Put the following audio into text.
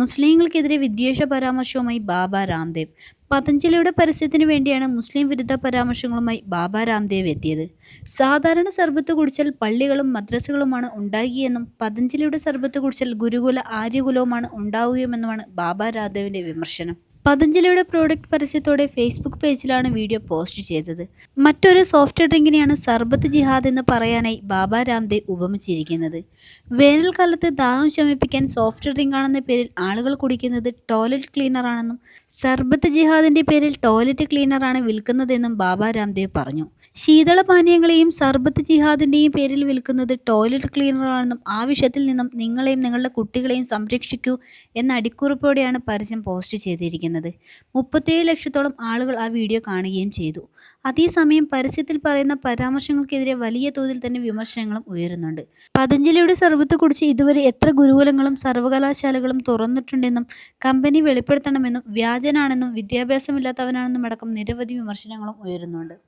മുസ്ലിങ്ങൾക്കെതിരെ വിദ്വേഷ പരാമർശവുമായി ബാബ രാംദേവ്. പതഞ്ജലിയുടെ പരസ്യത്തിന് വേണ്ടിയാണ് മുസ്ലിം വിരുദ്ധ പരാമർശങ്ങളുമായി ബാബ രാംദേവ് എത്തിയത്. സാധാരണ സർബത്ത് കുടിച്ചാൽ പള്ളികളും മദ്രസകളുമാണ് ഉണ്ടാകിയെന്നും പതഞ്ജലിയുടെ സർബത്ത് കുടിച്ചാൽ ഗുരുകുല ആര്യകുലവുമാണ് ഉണ്ടാവുകയുമെന്നുമാണ് ബാബ രാംദേവിന്റെ വിമർശനം. പതഞ്ജലിയുടെ പ്രോഡക്റ്റ് പരസ്യത്തോടെ ഫേസ്ബുക്ക് പേജിലാണ് വീഡിയോ പോസ്റ്റ് ചെയ്തത്. മറ്റൊരു സോഫ്റ്റ് ഡ്രിങ്കിനെയാണ് സർബത്ത് ജിഹാദ് എന്ന് പറയാനായി ബാബ രാംദേവ് ഉപമിച്ചിരിക്കുന്നത്. വേനൽക്കാലത്ത് ദാഹം ശമിപ്പിക്കാൻ സോഫ്റ്റ് ഡ്രിങ്ക് ആണെന്ന പേരിൽ ആളുകൾ കുടിക്കുന്നത് ടോയ്ലറ്റ് ക്ലീനറാണെന്നും സർബത്ത് ജിഹാദിന്റെ പേരിൽ ടോയ്ലറ്റ് ക്ലീനറാണ് വിൽക്കുന്നതെന്നും ബാബ രാംദേവ് പറഞ്ഞു. ശീതള പാനീയങ്ങളെയും സർബത്ത് ജിഹാദിന്റെയും പേരിൽ വിൽക്കുന്നത് ടോയ്ലറ്റ് ക്ലീനറാണെന്നും ആ വിഷയത്തിൽ നിന്നും നിങ്ങളെയും നിങ്ങളുടെ കുട്ടികളെയും സംരക്ഷിക്കൂ എന്ന അടിക്കുറിപ്പോടെയാണ് പരസ്യം പോസ്റ്റ് ചെയ്തിരിക്കുന്നത്. മുപ്പത്തേഴ് ലക്ഷത്തോളം ആളുകൾ ആ വീഡിയോ കാണുകയും ചെയ്തു. അതേസമയം പരസ്യത്തിൽ പറയുന്ന പരാമർശങ്ങൾക്കെതിരെ വലിയ തോതിൽ തന്നെ വിമർശനങ്ങളും ഉയരുന്നുണ്ട്. പതഞ്ജലിയുടെ സർവത്തെക്കുറിച്ച് ഇതുവരെ എത്ര ഗുരുകുലങ്ങളും സർവകലാശാലകളും തുറന്നിട്ടുണ്ടെന്നും കമ്പനി വെളിപ്പെടുത്തണമെന്നും വ്യാജനാണെന്നും വിദ്യാഭ്യാസമില്ലാത്തവനാണെന്നും അടക്കം നിരവധി വിമർശനങ്ങളും ഉയരുന്നുണ്ട്.